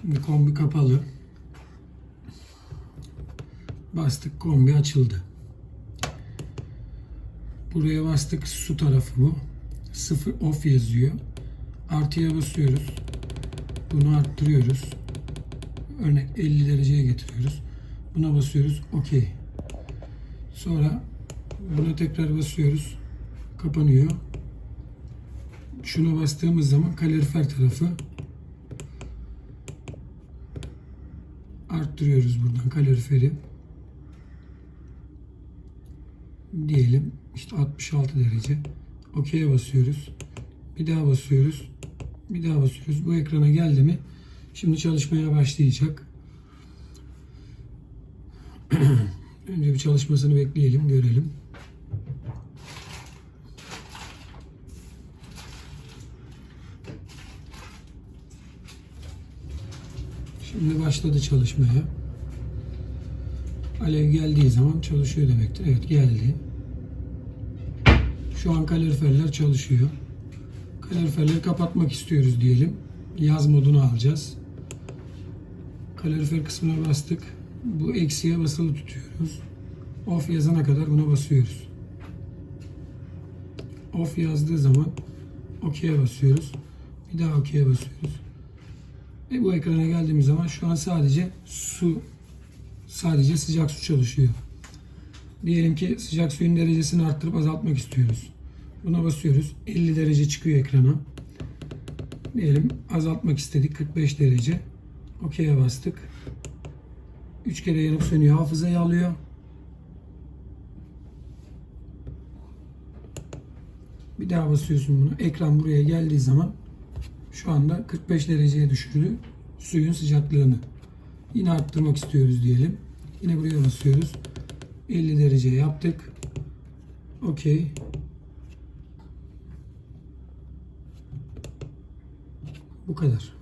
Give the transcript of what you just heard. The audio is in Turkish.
Şimdi kombi kapalı. Bastık kombi açıldı. Buraya bastık su tarafı bu. Sıfır off yazıyor. Artıya basıyoruz. Bunu arttırıyoruz. Örnek 50 dereceye getiriyoruz. Buna basıyoruz. Okey. Sonra buna tekrar basıyoruz. Kapanıyor. Şuna bastığımız zaman kalorifer tarafı arttırıyoruz buradan kaloriferi. Diyelim işte 66 derece. OK'ye basıyoruz. Bir daha basıyoruz. Bir daha basıyoruz. Bu ekrana geldi mi şimdi çalışmaya başlayacak. Önce bir çalışmasını bekleyelim, görelim. Şimdi başladı çalışmaya. Alev geldiği zaman çalışıyor demektir. Evet geldi. Şu an kaloriferler çalışıyor. Kaloriferleri kapatmak istiyoruz diyelim. Yaz modunu alacağız. Kalorifer kısmına bastık. Bu eksiye basılı tutuyoruz. Off yazana kadar buna basıyoruz. Off yazdığı zaman OK'ye basıyoruz. Bir daha OK'ye basıyoruz. Ve bu ekrana geldiğimiz zaman şu an sadece su sadece sıcak su çalışıyor. Diyelim ki sıcak suyun derecesini arttırıp azaltmak istiyoruz. Buna basıyoruz. 50 derece çıkıyor ekrana. Diyelim azaltmak istedik 45 derece. OK'ye bastık. 3 kere yanıp sönüyor. Hafızayı alıyor. Bir daha basıyorsun bunu. Ekran buraya geldiği zaman şu anda 45 dereceye düşürdü suyun sıcaklığını. Yine arttırmak istiyoruz diyelim. Yine buraya basıyoruz. 50 derece yaptık. Okey. Bu kadar.